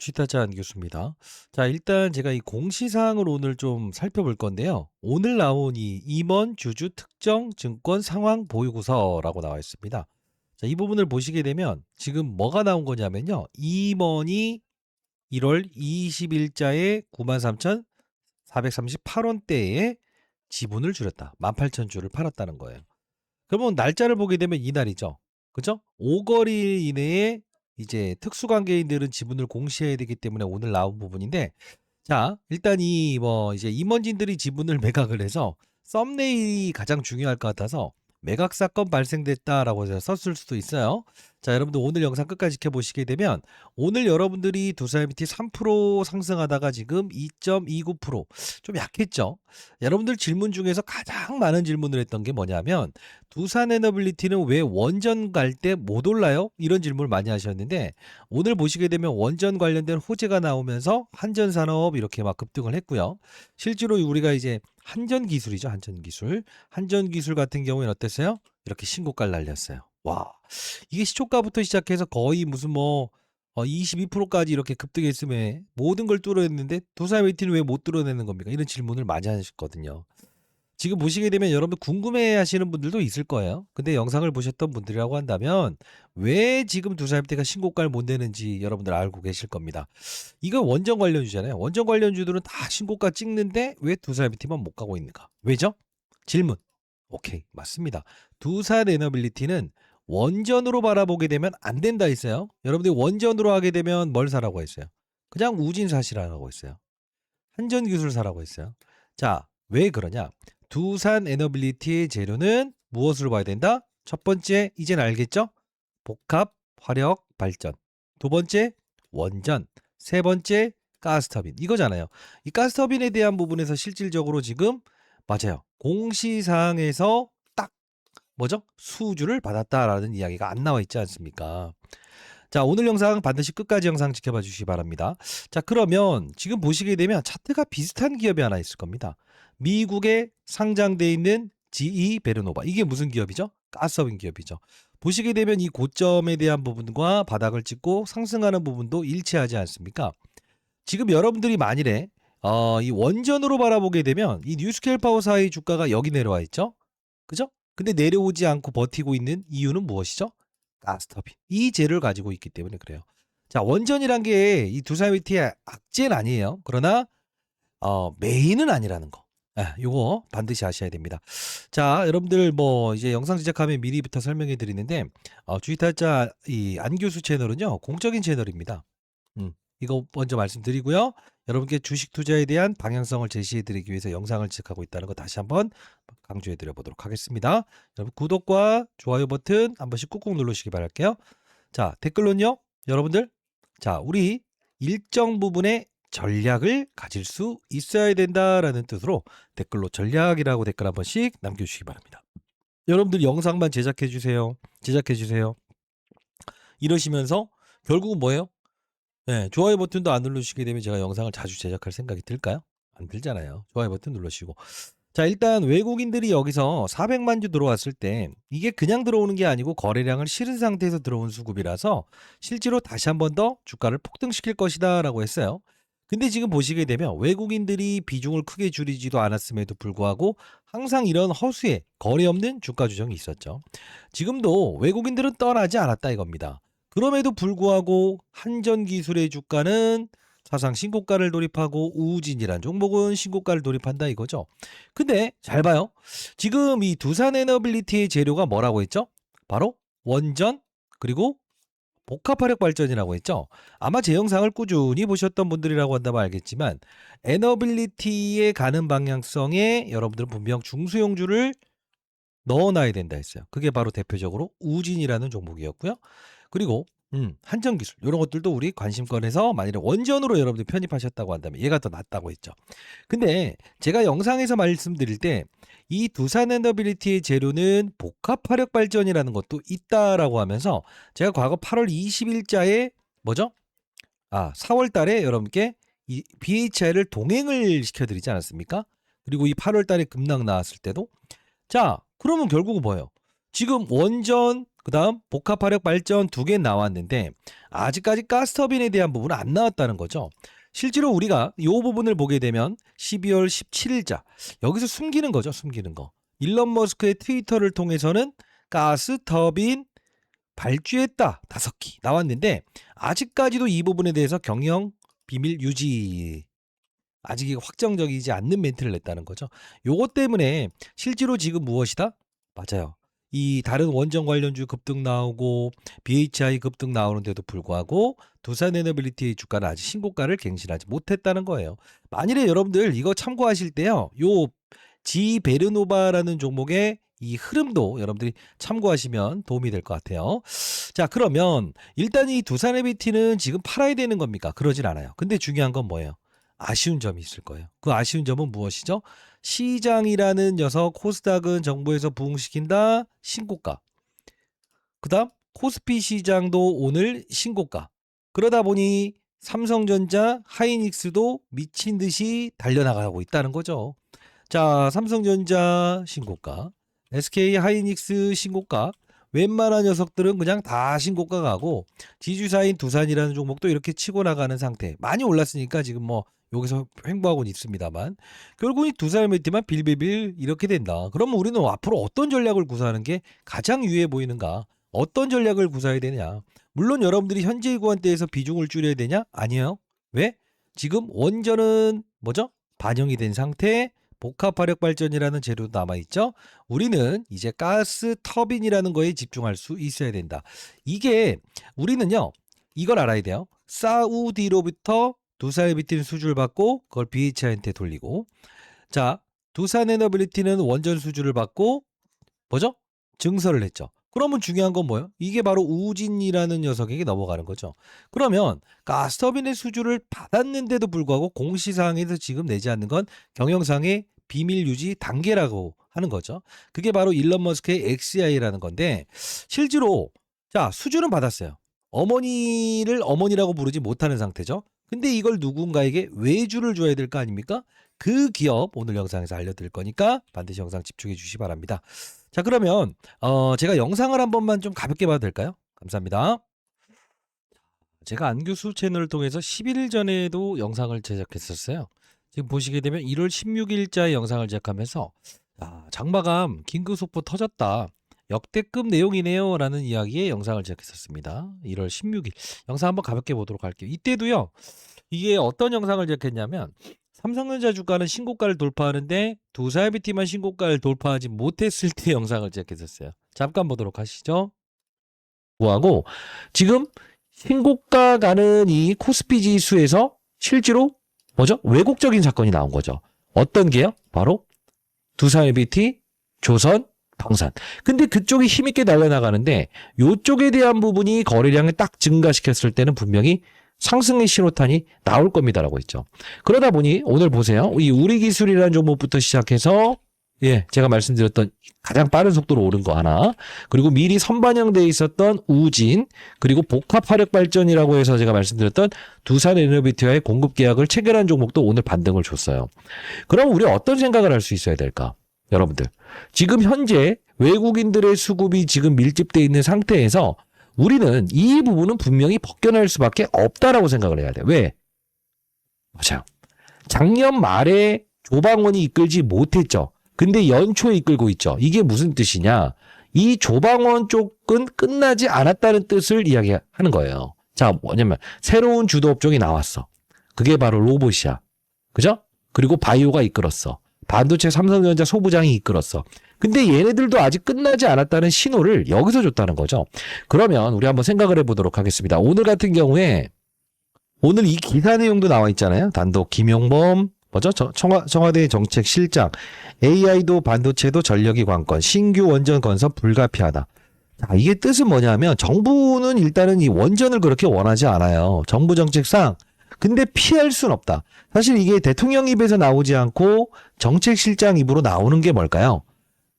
취타자 안 교수입니다. 자, 일단 제가 이 공시사항을 오늘 좀 살펴볼 건데요. 오늘 나온 이 임원 주주 특정 증권 상황 보유구서라고 나와 있습니다. 자, 이 부분을 보시게 되면 지금 뭐가 나온 거냐면요. 임원이 1월 20일자에 93,438원대에 지분을 줄였다. 18,000주를 팔았다는 거예요. 그러면 날짜를 보게 되면 이날이죠. 그죠? 5거리 이내에 이제 특수관계인들은 지분을 공시해야 되기 때문에 오늘 나온 부분인데 자 일단 이 뭐 이제 임원진들이 지분을 매각을 해서 썸네일이 가장 중요할 것 같아서 매각 사건 발생됐다라고 해서 썼을 수도 있어요. 자 여러분들 오늘 영상 끝까지 지켜보시게 되면 오늘 여러분들이 두사이비티 3% 상승하다가 지금 2.29%좀 약했죠. 여러분들 질문 중에서 가장 많은 질문을 했던 게 뭐냐면 두산 에너빌리티는 왜 원전 갈 때 못 올라요? 이런 질문을 많이 하셨는데 오늘 보시게 되면 원전 관련된 호재가 나오면서 한전 산업 이렇게 막 급등을 했고요. 실제로 우리가 이제 한전 기술이죠. 한전 기술. 한전 기술 같은 경우에는 어땠어요? 이렇게 신고가를 날렸어요. 와. 이게 시초가부터 시작해서 거의 무슨 뭐 어, 22%까지 이렇게 급등했음에 모든 걸 뚫어냈는데 웨이티는 왜 못 뚫어내는 겁니까? 이런 질문을 많이 하셨거든요. 지금 보시게 되면 여러분 궁금해 하시는 분들도 있을 거예요. 근데 영상을 보셨던 분들이라고 한다면 왜 지금 두산협대가 신고가를 못 내는지 여러분들 알고 계실 겁니다. 이건 원전 관련주잖아요. 원전 관련주들은 다 신고가 찍는데 왜 두산협대만 못 가고 있는가? 왜죠? 질문. 오케이. 맞습니다. 두산 에너빌리티는 원전으로 바라보게 되면 안 된다 했어요. 여러분들이 원전으로 하게 되면 뭘 사라고 했어요? 그냥 우진사시라고 했어요. 한전기술 사라고 했어요. 자, 왜 그러냐? 두산 에너빌리티의 재료는 무엇으로 봐야 된다? 첫 번째, 이젠 알겠죠? 복합, 화력, 발전. 두 번째, 원전. 세 번째, 가스터빈. 이거잖아요. 이 가스터빈에 대한 부분에서 실질적으로 지금 맞아요. 공시사항에서 딱 뭐죠? 수주를 받았다라는 이야기가 안 나와 있지 않습니까? 자, 오늘 영상 반드시 끝까지 영상 지켜봐 주시기 바랍니다. 자, 그러면 지금 보시게 되면 차트가 비슷한 기업이 하나 있을 겁니다. 미국에 상장돼 있는 GE 베르노바. 이게 무슨 기업이죠? 가스업인 기업이죠. 보시게 되면 이 고점에 대한 부분과 바닥을 찍고 상승하는 부분도 일치하지 않습니까? 지금 여러분들이 만일에 어, 이 원전으로 바라보게 되면 이 뉴스케일 파워사의 주가가 여기 내려와 있죠? 그죠? 근데 내려오지 않고 버티고 있는 이유는 무엇이죠? 가스터빈. 이 재를 가지고 있기 때문에 그래요. 자, 원전이란 게 이 두사위티의 악재는 아니에요. 그러나 어, 메인은 아니라는 거. 아, 요거 반드시 아셔야 됩니다. 자, 여러분들 뭐 이제 영상 제작하면 미리부터 설명해 드리는데 어, 주의탈자 이 안교수 채널은요 공적인 채널입니다. 음, 이거 먼저 말씀드리고요. 여러분께 주식 투자에 대한 방향성을 제시해 드리기 위해서 영상을 제작하고 있다는 거 다시 한번 강조해 드려 보도록 하겠습니다. 여러분 구독과 좋아요 버튼 한 번씩 꾹꾹 누르시기 바랄게요. 자, 댓글로는요. 여러분들 자, 우리 일정 부분의 전략을 가질 수 있어야 된다라는 뜻으로 댓글로 전략이라고 댓글 한 번씩 남겨 주시기 바랍니다. 여러분들 영상만 제작해 주세요. 제작해 주세요. 이러시면서 결국은 뭐예요? 네, 좋아요 버튼도 안 누르시게 되면 제가 영상을 자주 제작할 생각이 들까요? 안 들잖아요. 좋아요 버튼 눌러주시고. 자, 일단 외국인들이 여기서 400만 주 들어왔을 때 이게 그냥 들어오는 게 아니고 거래량을 실은 상태에서 들어온 수급이라서 실제로 다시 한 번 더 주가를 폭등시킬 것이다라고 했어요. 근데 지금 보시게 되면 외국인들이 비중을 크게 줄이지도 않았음에도 불구하고 항상 이런 허수의 거래 없는 주가 조정이 있었죠. 지금도 외국인들은 떠나지 않았다 이겁니다. 그럼에도 불구하고 한전기술의 주가는 사상 신고가를 돌입하고 우진이란 종목은 신고가를 돌입한다 이거죠. 근데 잘 봐요. 지금 이 두산 에너빌리티의 재료가 뭐라고 했죠? 바로 원전 그리고 복합화력 발전이라고 했죠. 아마 제 영상을 꾸준히 보셨던 분들이라고 한다면 알겠지만 에너빌리티에 가는 방향성에 여러분들은 분명 중수용주를 넣어놔야 된다 했어요. 그게 바로 대표적으로 우진이라는 종목이었고요. 그리고 음, 한전기술 이런 것들도 우리 관심권에서 만일에 원전으로 여러분들 편입하셨다고 한다면 얘가 더 낫다고 했죠. 근데 제가 영상에서 말씀드릴 때 이 두산 에너빌리티의 재료는 복합 화력 발전이라는 것도 있다라고 하면서 제가 과거 8월 20일자에 뭐죠? 아, 4월 달에 여러분께 이 BHI를 동행을 시켜드리지 않았습니까? 그리고 이 8월 달에 급락 나왔을 때도 자, 그러면 결국은 뭐예요? 지금 원전 그 다음 복합화력 발전 두 개 나왔는데 아직까지 가스터빈에 대한 부분은 안 나왔다는 거죠. 실제로 우리가 이 부분을 보게 되면 12월 17일자 여기서 숨기는 거죠. 숨기는 거. 일론 머스크의 트위터를 통해서는 가스 터빈 발주했다 다섯 기 나왔는데 아직까지도 이 부분에 대해서 경영 비밀 유지 아직 확정적이지 않는 멘트를 냈다는 거죠. 요것 때문에 실제로 지금 무엇이다? 맞아요. 이 다른 원전 관련주 급등 나오고 BHI 급등 나오는데도 불구하고 두산 에너빌리티의 주가는 아직 신고가를 갱신하지 못했다는 거예요. 만일에 여러분들 이거 참고하실 때요. 요 지 베르노바라는 종목의 이 흐름도 여러분들이 참고하시면 도움이 될 것 같아요. 자, 그러면 일단 이 두산 에비티는 지금 팔아야 되는 겁니까? 그러진 않아요. 근데 중요한 건 뭐예요? 아쉬운 점이 있을 거예요. 그 아쉬운 점은 무엇이죠? 시장이라는 녀석 코스닥은 정부에서 부흥시킨다 신고가. 그다음 코스피 시장도 오늘 신고가. 그러다 보니 삼성전자, 하이닉스도 미친 듯이 달려나가고 있다는 거죠. 자, 삼성전자 신고가, SK 하이닉스 신고가, 웬만한 녀석들은 그냥 다 신고가 가고 지주사인 두산이라는 종목도 이렇게 치고 나가는 상태. 많이 올랐으니까 지금 뭐 여기서 횡보하고는 있습니다만 결국 이 두산 매티만 빌빌빌 이렇게 된다. 그러면 우리는 앞으로 어떤 전략을 구사하는 게 가장 유해 보이는가? 어떤 전략을 구사해야 되냐? 물론 여러분들이 현재 구간대에서 비중을 줄여야 되냐? 아니에요. 왜? 지금 원전은 뭐죠? 반영이 된 상태, 복합화력 발전이라는 재료도 남아 있죠. 우리는 이제 가스 터빈이라는 거에 집중할 수 있어야 된다. 이게 우리는요. 이걸 알아야 돼요. 사우디로부터 두산 에너빌리티는 수주를 받고 그걸 BHI한테 돌리고 자 두산 에너빌리티는 원전 수주를 받고 뭐죠? 증설을 했죠. 그러면 중요한 건 뭐예요? 이게 바로 우진이라는 녀석에게 넘어가는 거죠. 그러면 가스터빈의 수주를 받았는데도 불구하고 공시사항에서 지금 내지 않는 건 경영상의 비밀 유지 단계라고 하는 거죠. 그게 바로 일론 머스크의 XI라는 건데 실제로 자 수주는 받았어요. 어머니를 어머니라고 부르지 못하는 상태죠. 근데 이걸 누군가에게 외주를 줘야 될 거 아닙니까? 그 기업 오늘 영상에서 알려드릴 거니까 반드시 영상 집중해 주시기 바랍니다. 자 그러면 어 제가 영상을 한 번만 좀 가볍게 봐도 될까요? 감사합니다. 제가 안교수 채널을 통해서 11일 전에도 영상을 제작했었어요. 지금 보시게 되면 1월 16일자의 영상을 제작하면서 아, 장마감 긴급 속보 터졌다. 역대급 내용이네요. 라는 이야기의 영상을 제작했었습니다. 1월 16일. 영상 한번 가볍게 보도록 할게요. 이때도요. 이게 어떤 영상을 제작했냐면 삼성전자 주가는 신고가를 돌파하는데 두사이비티만 신고가를 돌파하지 못했을 때 영상을 제작했었어요. 잠깐 보도록 하시죠. 뭐하고 지금 신고가 가는 이 코스피 지수에서 실제로 뭐죠? 왜곡적인 사건이 나온 거죠. 어떤 게요? 바로 두사이비티, 조선, 방산. 근데 그쪽이 힘있게 달려나가는데 요쪽에 대한 부분이 거래량을 딱 증가시켰을 때는 분명히 상승의 신호탄이 나올 겁니다라고 했죠. 그러다 보니 오늘 보세요. 이 우리 기술이라는 종목부터 시작해서 예, 제가 말씀드렸던 가장 빠른 속도로 오른 거 하나, 그리고 미리 선반영돼 있었던 우진, 그리고 복합 화력 발전이라고 해서 제가 말씀드렸던 두산 에너비티와의 공급 계약을 체결한 종목도 오늘 반등을 줬어요. 그럼 우리 어떤 생각을 할 수 있어야 될까? 여러분들. 지금 현재 외국인들의 수급이 지금 밀집돼 있는 상태에서 우리는 이 부분은 분명히 벗겨낼 수밖에 없다라고 생각을 해야 돼. 왜? 맞아요. 작년 말에 조방원이 이끌지 못했죠. 근데 연초에 이끌고 있죠. 이게 무슨 뜻이냐? 이 조방원 쪽은 끝나지 않았다는 뜻을 이야기하는 거예요. 자, 뭐냐면 새로운 주도 업종이 나왔어. 그게 바로 로봇이야. 그죠? 그리고 바이오가 이끌었어. 반도체 삼성전자 소부장이 이끌었어. 근데 얘네들도 아직 끝나지 않았다는 신호를 여기서 줬다는 거죠. 그러면 우리 한번 생각을 해보도록 하겠습니다. 오늘 같은 경우에 오늘 이 기사 내용도 나와 있잖아요. 단독 김용범 뭐죠? 저- 청와, 청와대 정책 실장 AI도 반도체도 전력이 관건 신규 원전 건설 불가피하다. 자, 이게 뜻은 뭐냐면 정부는 일단은 이 원전을 그렇게 원하지 않아요. 정부 정책상 근데 피할 순 없다. 사실 이게 대통령 입에서 나오지 않고 정책실장 입으로 나오는 게 뭘까요?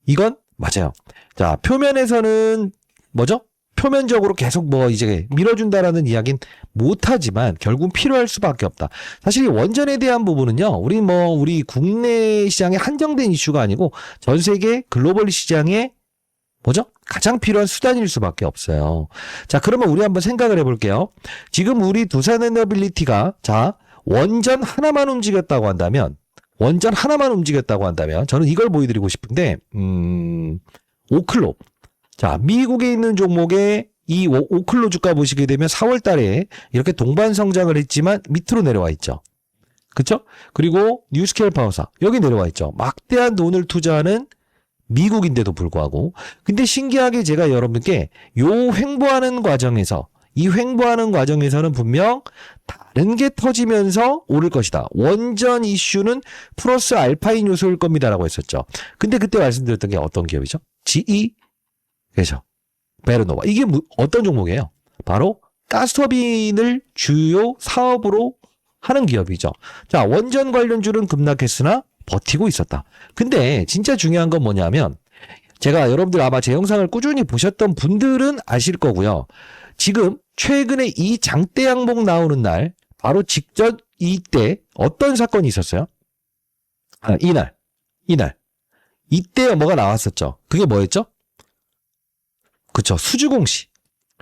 이건 맞아요. 자, 표면에서는 뭐죠? 표면적으로 계속 뭐 이제 밀어준다라는 이야기는 못하지만 결국은 필요할 수밖에 없다. 사실 이 원전에 대한 부분은요, 우리 뭐 우리 국내 시장에 한정된 이슈가 아니고 전 세계 글로벌 시장에 뭐죠? 가장 필요한 수단일 수밖에 없어요. 자, 그러면 우리 한번 생각을 해볼게요. 지금 우리 두산 에너빌리티가 자 원전 하나만 움직였다고 한다면 원전 하나만 움직였다고 한다면 저는 이걸 보여드리고 싶은데 음 오클로 자 미국에 있는 종목의 이 오- 오클로 주가 보시게 되면 4월 달에 이렇게 동반 성장을 했지만 밑으로 내려와 있죠. 그쵸? 그리고 뉴스케일 파워사 여기 내려와 있죠. 막대한 돈을 투자하는 미국인데도 불구하고 근데 신기하게 제가 여러분께 요 횡보하는 과정에서 이 횡보하는 과정에서는 분명 다른 게 터지면서 오를 것이다. 원전 이슈는 플러스 알파인 요소일 겁니다라고 했었죠. 근데 그때 말씀드렸던 게 어떤 기업이죠? GE 그죠. 베르노바. 이게 무- 어떤 종목이에요? 바로 가스터빈을 주요 사업으로 하는 기업이죠. 자, 원전 관련주는 급락했으나 버티고 있었다. 근데 진짜 중요한 건 뭐냐면 제가 여러분들 아마 제 영상을 꾸준히 보셨던 분들은 아실 거고요. 지금 최근에 이 장대 항목 나오는 날 바로 직전 이때 어떤 사건이 있었어요? 아, 이날. 이날. 이때 뭐가 나왔었죠. 그게 뭐였죠? 그쵸. 수주공시.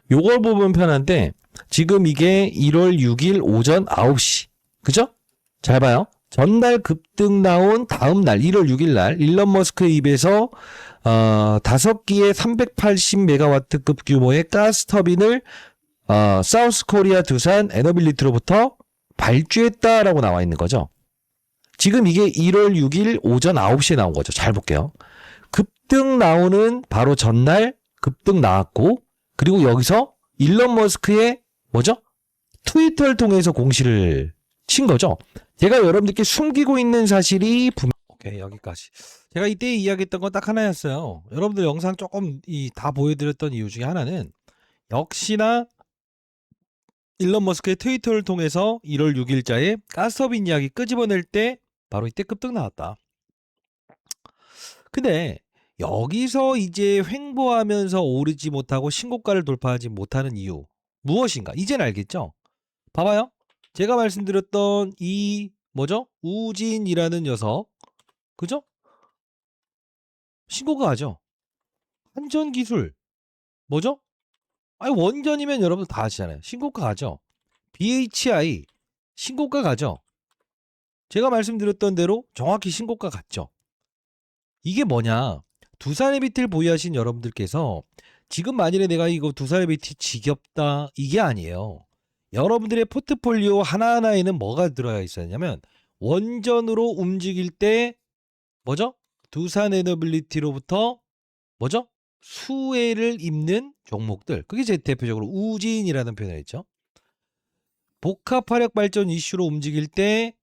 요걸 보면 편한데 지금 이게 1월 6일 오전 9시. 그죠? 잘 봐요. 전날 급등 나온 다음 날 1월 6일 날 일론 머스크의 입에서 어, 다섯 기의 380메가와트급 규모의 가스 터빈을 어, 사우스 코리아 두산 에너빌리티로부터 발주했다라고 나와 있는 거죠. 지금 이게 1월 6일 오전 9시에 나온 거죠. 잘 볼게요. 급등 나오는 바로 전날 급등 나왔고 그리고 여기서 일론 머스크의 뭐죠? 트위터를 통해서 공시를 친 거죠. 제가 여러분들께 숨기고 있는 사실이 분... 오케이 여기까지. 제가 이때 이야기했던 건 딱 하나였어요. 여러분들 영상 조금 이 다 보여드렸던 이유 중에 하나는 역시나 일론 머스크의 트위터를 통해서 1월 6일자에 가스터빈 이야기 끄집어낼 때 바로 이때 급등 나왔다. 근데 여기서 이제 횡보하면서 오르지 못하고 신고가를 돌파하지 못하는 이유 무엇인가? 이젠 알겠죠? 봐봐요. 제가 말씀드렸던 이 뭐죠? 우진이라는 녀석 그죠? 신고가 가죠. 한전 기술 뭐죠? 아니 원전이면 여러분 다 아시잖아요. 신고가 가죠. BHI 신고가 가죠. 제가 말씀드렸던 대로 정확히 신고가 갔죠. 이게 뭐냐? 두산의 비트를 보유하신 여러분들께서 지금 만일에 내가 이거 두산의 비트 지겹다 이게 아니에요. 여러분들의 포트폴리오 하나하나에는 뭐가 들어가 있었냐면 원전으로 움직일 때 뭐죠? 두산 에너빌리티로부터 뭐죠? 수혜를 입는 종목들. 그게 제 대표적으로 우진이라는 표현을 했죠. 복합 화력 발전 이슈로 움직일 때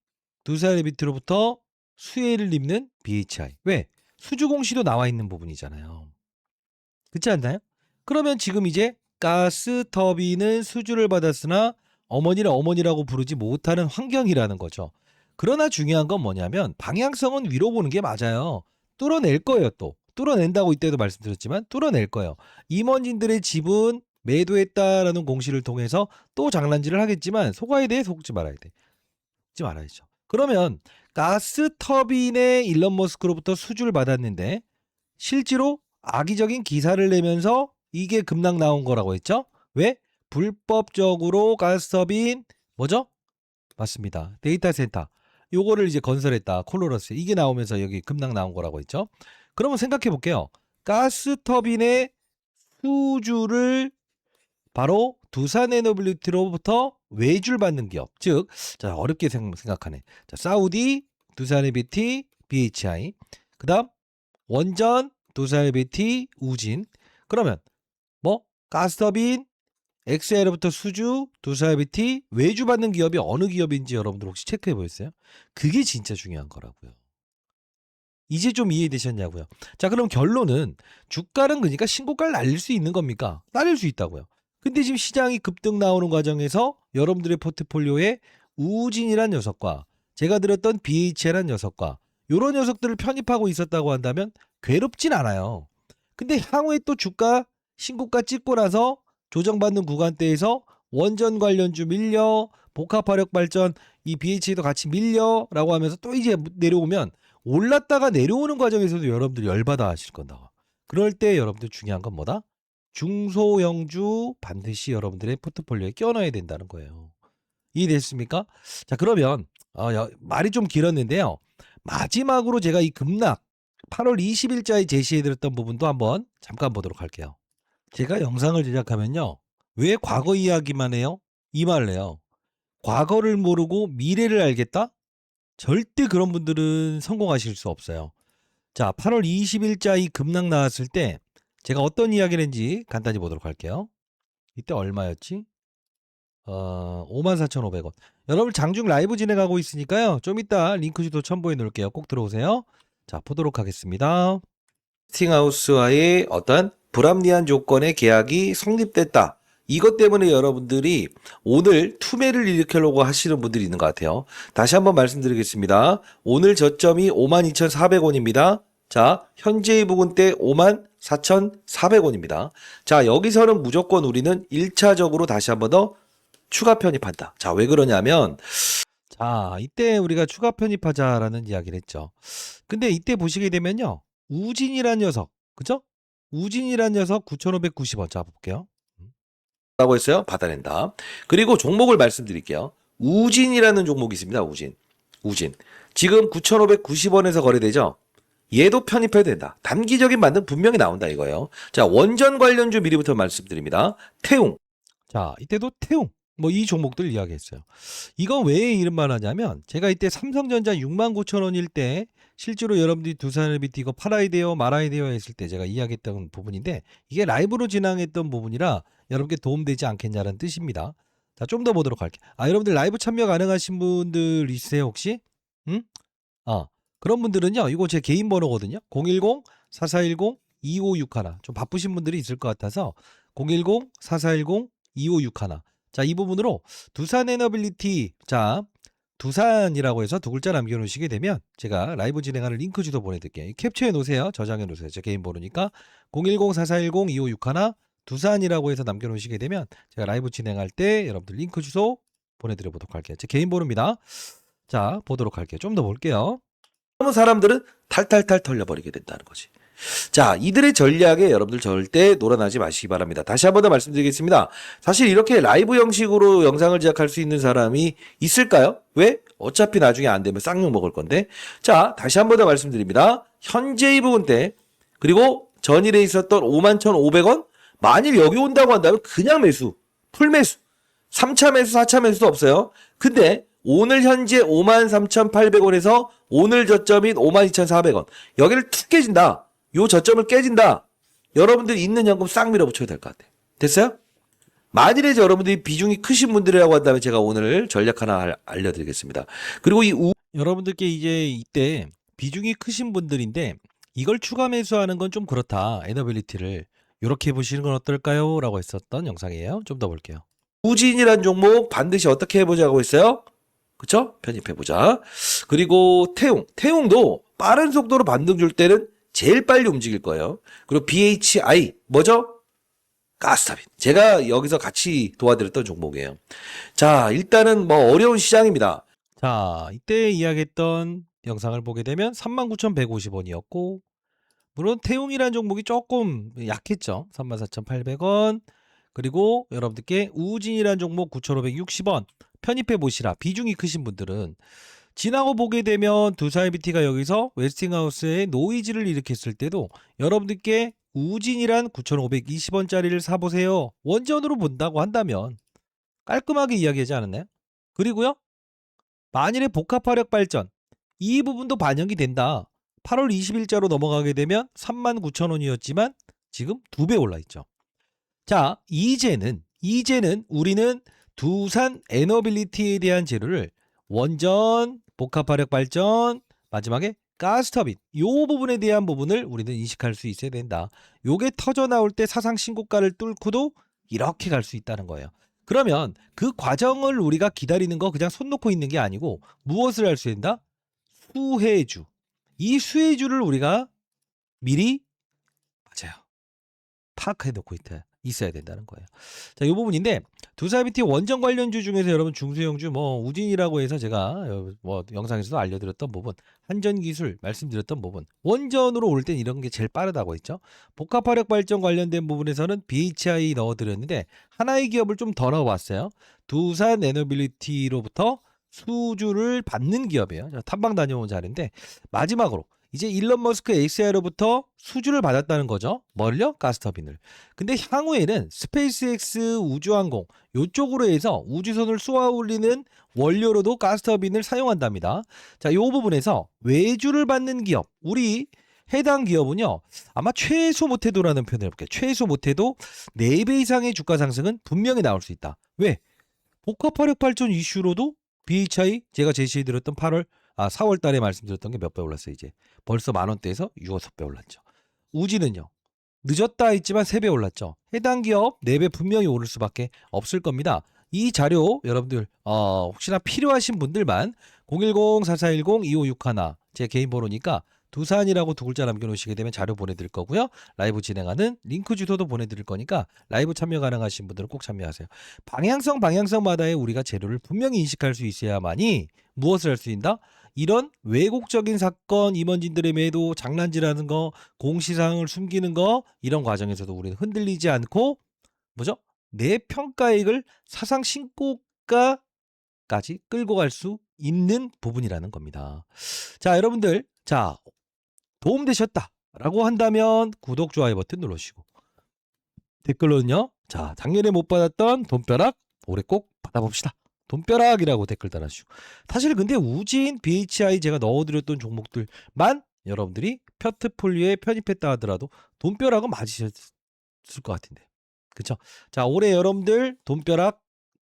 두산 에너빌리티로부터 수혜를 입는 BHI. 왜? 수주 공시도 나와 있는 부분이잖아요. 그렇지 않나요? 그러면 지금 이제 가스 터빈은 수주를 받았으나 어머니를 어머니라고 부르지 못하는 환경이라는 거죠. 그러나 중요한 건 뭐냐면 방향성은 위로 보는 게 맞아요. 뚫어낼 거예요 또. 뚫어낸다고 이때도 말씀드렸지만 뚫어낼 거예요. 임원진들의 집은 매도했다라는 공시를 통해서 또 장난질을 하겠지만 속아야 돼 속지 말아야 돼. 속지 말아야죠. 그러면 가스 터빈에 일론 머스크로부터 수주를 받았는데 실제로 악의적인 기사를 내면서 이게 급락 나온 거라고 했죠? 왜? 불법적으로 가스 터빈 뭐죠? 맞습니다. 데이터 센터. 요거를 이제 건설했다. 콜로러스. 이게 나오면서 여기 급락 나온 거라고 했죠. 그러면 생각해 볼게요. 가스 터빈의 수주를 바로 두산 에너빌리티로부터 외주를 받는 기업. 즉, 자, 어렵게 생- 생각하네. 자, 사우디, 두산 에비티, BHI. 그다음 원전, 두산 에비티, 우진. 그러면 뭐 가스터빈, 엑셀로부터 수주, 두사이비티 외주 받는 기업이 어느 기업인지 여러분들 혹시 체크해 보셨어요? 그게 진짜 중요한 거라고요. 이제 좀 이해되셨냐고요. 자, 그럼 결론은 주가는 그러니까 신고가를 날릴 수 있는 겁니까? 날릴 수 있다고요. 근데 지금 시장이 급등 나오는 과정에서 여러분들의 포트폴리오에 우진이란 녀석과 제가 들었던 BH라는 녀석과 요런 녀석들을 편입하고 있었다고 한다면 괴롭진 않아요. 근데 향후에 또 주가 신고가 찍고 나서 조정받는 구간대에서 원전 관련주 밀려 복합화력 발전 이 BH도 같이 밀려라고 하면서 또 이제 내려오면 올랐다가 내려오는 과정에서도 여러분들 열받아 하실 건다. 그럴 때 여러분들 중요한 건 뭐다? 중소형주 반드시 여러분들의 포트폴리오에 껴넣어야 된다는 거예요. 이해됐습니까? 자, 그러면 어, 여- 말이 좀 길었는데요. 마지막으로 제가 이 급락 8월 20일자에 제시해드렸던 부분도 한번 잠깐 보도록 할게요. 제가 영상을 제작하면요. 왜 과거 이야기만 해요? 이 말을 해요. 과거를 모르고 미래를 알겠다? 절대 그런 분들은 성공하실 수 없어요. 자, 8월 20일자 이 급락 나왔을 때 제가 어떤 이야기를 했는지 간단히 보도록 할게요. 이때 얼마였지? 어, 54,500원. 여러분 장중 라이브 진행하고 있으니까요. 좀 이따 링크 주도 첨부해 놓을게요. 꼭 들어오세요. 자, 보도록 하겠습니다. 스팅하우스와의 어떤 불합리한 조건의 계약이 성립됐다. 이것 때문에 여러분들이 오늘 투매를 일으키려고 하시는 분들이 있는 것 같아요. 다시 한번 말씀드리겠습니다. 오늘 저점이 52,400원입니다. 자, 현재의 부근 때 54,400원입니다. 자, 여기서는 무조건 우리는 1차적으로 다시 한번 더 추가 편입한다. 자, 왜 그러냐면 자, 이때 우리가 추가 편입하자라는 이야기를 했죠. 근데 이때 보시게 되면요. 우진이란 녀석, 그죠? 우진이란 녀석 9,590원. 자, 볼게요. 라고 했어요. 받아낸다. 그리고 종목을 말씀드릴게요. 우진이라는 종목이 있습니다. 우진. 우진. 지금 9,590원에서 거래되죠? 얘도 편입해야 된다. 단기적인 반등 분명히 나온다 이거예요. 자, 원전 관련주 미리부터 말씀드립니다. 태웅. 자, 이때도 태웅. 뭐 이 종목들 이야기했어요. 이건 왜 이름만 하냐면 제가 이때 삼성전자 69,000원일 때 실제로 여러분들이 두산을 빗이고 팔아야 돼요, 말아야 돼요 했을 때 제가 이야기했던 부분인데 이게 라이브로 진행했던 부분이라 여러분께 도움되지 않겠냐는 뜻입니다. 자, 좀 더 보도록 할게요. 아, 여러분들 라이브 참여 가능하신 분들 있으세요, 혹시? 응? 아, 그런 분들은요. 이거 제 개인 번호거든요. 010-4410-2561. 좀 바쁘신 분들이 있을 것 같아서 010-4410-2561. 자, 이 부분으로 두산 에너빌리티 자, 두산이라고 해서 두 글자 남겨 놓으시게 되면 제가 라이브 진행하는 링크 주도 보내 드릴게요. 캡처해 놓으세요. 저장해 놓으세요. 제 개인 번호니까 010-4410-2561 두산이라고 해서 남겨 놓으시게 되면 제가 라이브 진행할 때 여러분들 링크 주소 보내 드려 보도록 할게요. 제 개인 번호입니다. 자, 보도록 할게요. 좀 더 볼게요. 그러면 사람들은 탈탈탈 털려버리게 된다는 거지. 자, 이들의 전략에 여러분들 절대 놀아나지 마시기 바랍니다. 다시 한 번 더 말씀드리겠습니다. 사실 이렇게 라이브 형식으로 영상을 제작할 수 있는 사람이 있을까요? 왜? 어차피 나중에 안 되면 쌍욕 먹을 건데. 자, 다시 한 번 더 말씀드립니다. 현재의 부분 때, 그리고 전일에 있었던 51,500원? 만일 여기 온다고 한다면 그냥 매수, 풀 매수. 3차 매수, 4차 매수도 없어요. 근데 오늘 현재 53,800원에서 오늘 저점인 52,400원. 여기를 툭 깨진다. 요 저점을 깨진다. 여러분들 있는 현금 싹 밀어붙여야 될 것 같아. 됐어요? 만일에 여러분들이 비중이 크신 분들이라고 한다면 제가 오늘 전략 하나 알- 알려드리겠습니다. 그리고 이 우... 여러분들께 이제 이때 비중이 크신 분들인데 이걸 추가 매수하는 건 좀 그렇다. 에너빌리티를 이렇게 보시는 건 어떨까요? 라고 했었던 영상이에요. 좀 더 볼게요. 우진이란 종목 반드시 어떻게 해보자고 했어요? 그쵸? 편입해보자. 그리고 태웅. 태웅도 빠른 속도로 반등 줄 때는 제일 빨리 움직일 거예요. 그리고 BHI. 뭐죠? 가스타빈. 제가 여기서 같이 도와드렸던 종목이에요. 자, 일단은 뭐 어려운 시장입니다. 자, 이때 이야기했던 영상을 보게 되면 39,150원이었고, 물론 태웅이라는 종목이 조금 약했죠. 34,800원. 그리고 여러분들께 우진이라는 종목 9,560원. 편입해 보시라. 비중이 크신 분들은 지나고 보게 되면 두사이비티가 여기서 웨스팅하우스의 노이즈를 일으켰을 때도 여러분들께 우진이란 9,520원짜리를 사보세요. 원전으로 본다고 한다면 깔끔하게 이야기하지 않았나요? 그리고요. 만일에 복합화력 발전 이 부분도 반영이 된다. 8월 20일자로 넘어가게 되면 39,000원이었지만 지금 두 배 올라 있죠. 자, 이제는 이제는 우리는 두산 에너빌리티에 대한 재료를 원전, 복합화력 발전, 마지막에 가스터빈 요 부분에 대한 부분을 우리는 인식할 수 있어야 된다. 요게 터져 나올 때 사상 신고가를 뚫고도 이렇게 갈 수 있다는 거예요. 그러면 그 과정을 우리가 기다리는 거 그냥 손 놓고 있는 게 아니고 무엇을 할 수 있다? 수혜주. 이 수혜주를 우리가 미리 맞아요. 파악해 놓고. 있어야 된다는 거예요. 자, 이 부분인데 두사비티 원전 관련주 중에서 여러분 중소형주 뭐 우진이라고 해서 제가 어, 뭐 영상에서도 알려드렸던 부분, 한전 기술 말씀드렸던 부분, 원전으로 올 땐 이런 게 제일 빠르다고 했죠. 복합화력 발전 관련된 부분에서는 BHI 넣어드렸는데 하나의 기업을 좀 더 넣어봤어요. 두산 에너빌리티로부터 수주를 받는 기업이에요. 저 탐방 다녀온 자리인데 마지막으로 이제 일론 머스크 XR로부터 수주를 받았다는 거죠. 뭘요? 가스터빈을. 근데 향후에는 스페이스X 우주항공 요쪽으로 해서 우주선을 쏘아 올리는 원료로도 가스터빈을 사용한답니다. 자, 요 부분에서 외주를 받는 기업, 우리 해당 기업은요, 아마 최소 못해도라는 표현을 해볼게요. 최소 못해도 4배 이상의 주가 상승은 분명히 나올 수 있다. 왜? 복합화력 발전 이슈로도 BHI 제가 제시해드렸던 8월 아 4월 달에 말씀드렸던 게 몇 배 올랐어요 이제 벌써 만 원대에서 6, 6배 올랐죠. 우지는요. 늦었다 했지만 3배 올랐죠. 해당 기업 4배 분명히 오를 수밖에 없을 겁니다. 이 자료 여러분들 어, 혹시나 필요하신 분들만 010-4410-2561 제 개인 번호니까 두산이라고 두 글자 남겨놓으시게 되면 자료 보내드릴 거고요. 라이브 진행하는 링크 주소도 보내드릴 거니까 라이브 참여 가능하신 분들은 꼭 참여하세요. 방향성 방향성마다의 우리가 재료를 분명히 인식할 수 있어야만이 무엇을 할 수 있다? 이런 왜곡적인 사건, 임원진들의 매도, 장난질하는 거, 공시사항을 숨기는 거 이런 과정에서도 우리는 흔들리지 않고 뭐죠? 내 평가액을 사상 신고가까지 끌고 갈 수 있는 부분이라는 겁니다. 자, 여러분들, 자 도움 되셨다라고 한다면 구독, 좋아요 버튼 눌러주시고 댓글로는요. 자, 작년에 못 받았던 돈벼락 올해 꼭 받아봅시다. 돈벼락이라고 댓글 달아주시고 사실 근데 우진, BHI 제가 넣어드렸던 종목들만 여러분들이 포트폴리오에 편입했다 하더라도 돈벼락은 맞으셨을 것 같은데 그쵸? 자 올해 여러분들 돈벼락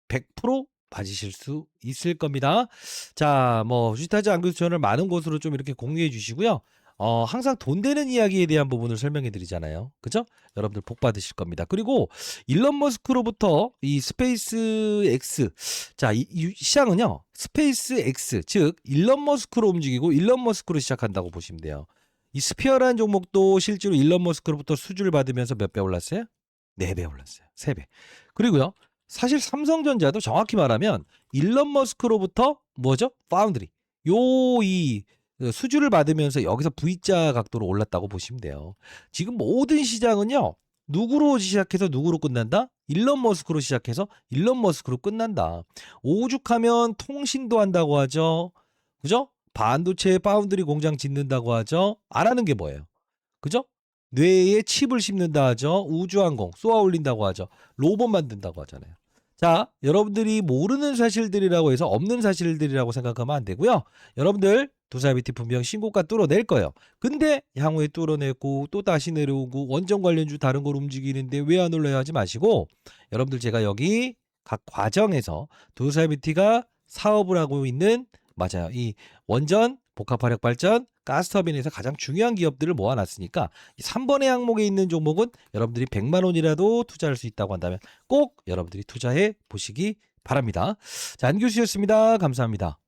100% 맞으실 수 있을 겁니다. 자, 뭐 주식타지 안교수 채널 많은 곳으로 좀 이렇게 공유해 주시고요. 어, 항상 돈 되는 이야기에 대한 부분을 설명해 드리잖아요. 그죠? 여러분들 복 받으실 겁니다. 그리고 일론 머스크로부터 이 스페이스 X 자, 이, 이 시장은요. 스페이스 X 즉 일론 머스크로 움직이고 일론 머스크로 시작한다고 보시면 돼요. 이 스피어라는 종목도 실제로 일론 머스크로부터 수주를 받으면서 몇 배 올랐어요? 4배 올랐어요. 3배. 그리고요. 사실 삼성전자도 정확히 말하면 일론 머스크로부터 뭐죠? 파운드리. 요이 그 수주를 받으면서 여기서 V자 각도로 올랐다고 보시면 돼요. 지금 모든 시장은요. 누구로 시작해서 누구로 끝난다? 일론 머스크로 시작해서 일론 머스크로 끝난다. 오죽하면 통신도 한다고 하죠. 그죠? 반도체 파운드리 공장 짓는다고 하죠. 안 하는 게 뭐예요? 그죠? 뇌에 칩을 심는다 하죠. 우주항공 쏘아 올린다고 하죠. 로봇 만든다고 하잖아요. 자, 여러분들이 모르는 사실들이라고 해서 없는 사실들이라고 생각하면 안 되고요. 여러분들 두사비티 분명 신고가 뚫어낼 거예요. 근데 향후에 뚫어내고 또 다시 내려오고 원전 관련주 다른 걸 움직이는데 왜 안 올라야 하지 마시고 여러분들 제가 여기 각 과정에서 두사비티가 사업을 하고 있는 맞아요. 이 원전 복합화력 발전 가스터빈에서 가장 중요한 기업들을 모아놨으니까 이 3번의 항목에 있는 종목은 여러분들이 100만 원이라도 투자할 수 있다고 한다면 꼭 여러분들이 투자해 보시기 바랍니다. 자, 안 교수였습니다. 감사합니다.